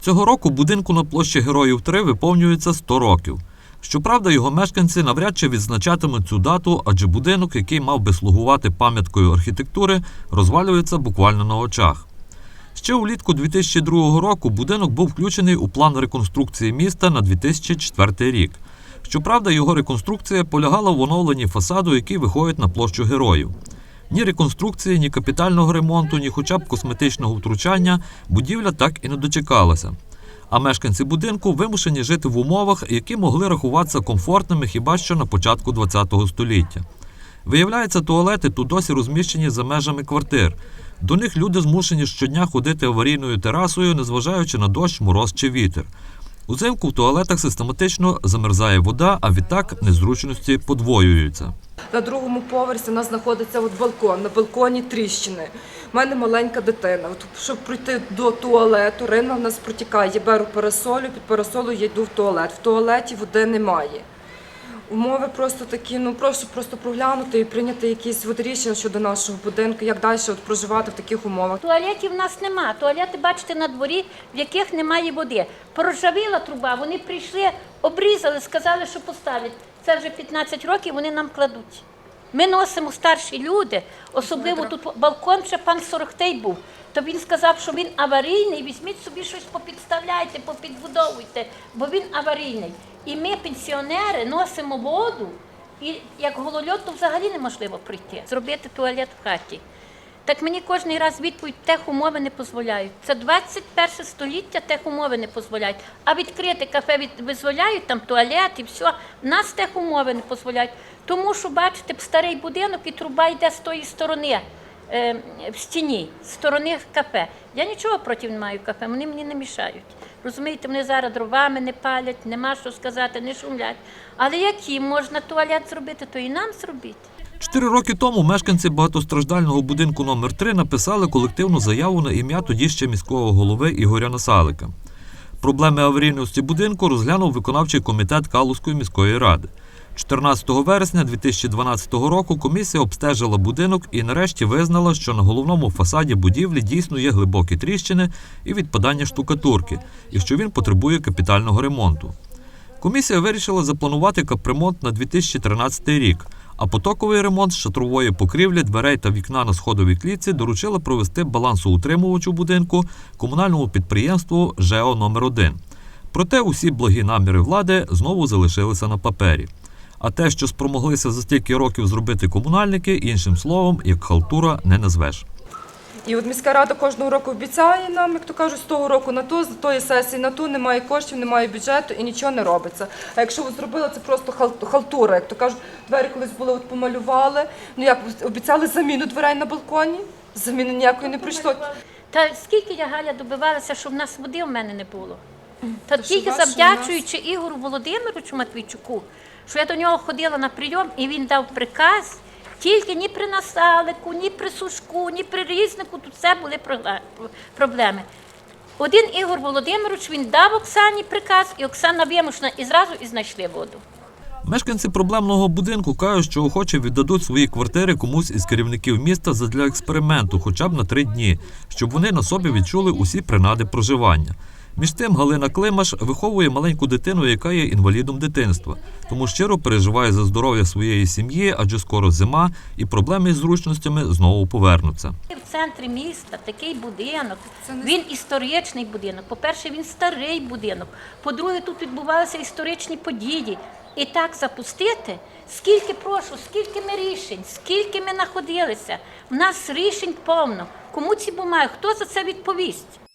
Цього року будинку на площі Героїв 3 виповнюється 100 років. Щоправда, його мешканці навряд чи відзначатимуть цю дату, адже будинок, який мав би слугувати пам'яткою архітектури, розвалюється буквально на очах. Ще улітку 2002 року будинок був включений у план реконструкції міста на 2004 рік. Щоправда, його реконструкція полягала в оновленні фасаду, який виходить на площу героїв. Ні реконструкції, ні капітального ремонту, ні хоча б косметичного втручання будівля так і не дочекалася. А мешканці будинку вимушені жити в умовах, які могли рахуватися комфортними хіба що на початку ХХ століття. Виявляється, туалети тут досі розміщені за межами квартир. До них люди змушені щодня ходити аварійною терасою, незважаючи на дощ, мороз чи вітер. Узимку в туалетах систематично замерзає вода, а відтак незручності подвоюються. На другому поверсі у нас знаходиться от балкон. На балконі тріщини. У мене маленька дитина. От, щоб пройти до туалету, рина в нас протікає. Я беру парасолю, під парасолю я йду в туалет. В туалеті води немає. Умови просто такі, ну прошу просто проглянути і прийняти якісь от рішення щодо нашого будинку, як далі от проживати в таких умовах. Туалетів в нас нема. Туалети, бачите, на дворі, в яких немає води. Порожавіла труба, вони прийшли, обрізали, сказали, що поставлять. Це вже 15 років вони нам кладуть. Ми носимо старші люди, особливо тут балкон ще пан Сорохтей був. То він сказав, що він аварійний, візьміть собі щось попідставляйте, попідбудовуйте, бо він аварійний. І ми, пенсіонери, носимо воду, і як голольот, то взагалі неможливо прийти, зробити туалет в хаті. Так мені кожен раз відповідь техумови не дозволяють. Це 21 століття техумови не дозволяють. А відкрити кафе від, дозволяють, там туалет і все. Нас техумови не дозволяють. Тому що, бачите, старий будинок і труба йде з тої сторони. е, В стіні, з сторони кафе. Я нічого проти не маю кафе, вони мені не мішають. Розумієте, вони зараз дровами не палять, нема що сказати, не шумлять. Але як їм можна туалет зробити, то і нам зробіть. Чотири роки тому мешканці багатостраждального будинку номер 3 написали колективну заяву на ім'я тоді ще міського голови Ігоря Насалика. Проблеми аварійності будинку розглянув виконавчий комітет Калузької міської ради. 14 вересня 2012 року комісія обстежила будинок і нарешті визнала, що на головному фасаді будівлі дійсно є глибокі тріщини і відпадання штукатурки, і що він потребує капітального ремонту. Комісія вирішила запланувати капремонт на 2013 рік, а потоковий ремонт шатрової покрівлі, дверей та вікна на сходовій клітці доручила провести балансоутримувачу будинку комунальному підприємству ЖЕО номер 1 Проте усі благі наміри влади знову залишилися на папері. А те, що спромоглися за стільки років зробити комунальники, іншим словом, як халтура не назвеш. І от міська рада кожного року обіцяє нам, як то кажуть, з того року на то, з тої сесії на ту, немає коштів, немає бюджету і нічого не робиться. А якщо ви зробили, це просто хал- халтура. Як то кажуть, двері колись були, от помалювали. Ну як обіцяли заміну дверей на балконі? Заміни ніякої не прийшло. Та скільки я Галя добивалася, щоб в нас води в мене не було. Та що тільки завдячуючи Ігору Володимировичу Матвійчуку, що я до нього ходила на прийом, і він дав приказ. Тільки ні при насалику, ні при сушку, ні при різнику тут все були проблеми. Один Ігор Володимирович він дав Оксані приказ, і Оксана вимушена і зразу і знайшли воду. Мешканці проблемного будинку кажуть, що охоче віддадуть свої квартири комусь із керівників міста задля експерименту, хоча б на три дні, щоб вони на собі відчули усі принади проживання. Між тим Галина Климаш виховує маленьку дитину, яка є інвалідом дитинства, тому щиро переживає за здоров'я своєї сім'ї, адже скоро зима і проблеми із зручностями знову повернуться. В центрі міста такий будинок. Він історичний будинок. По-перше, він старий будинок. По-друге, тут відбувалися історичні події. І так запустити, скільки прошу, скільки ми рішень, скільки ми знаходилися. В нас рішень повно. Кому ці бумаги? Хто за це відповість?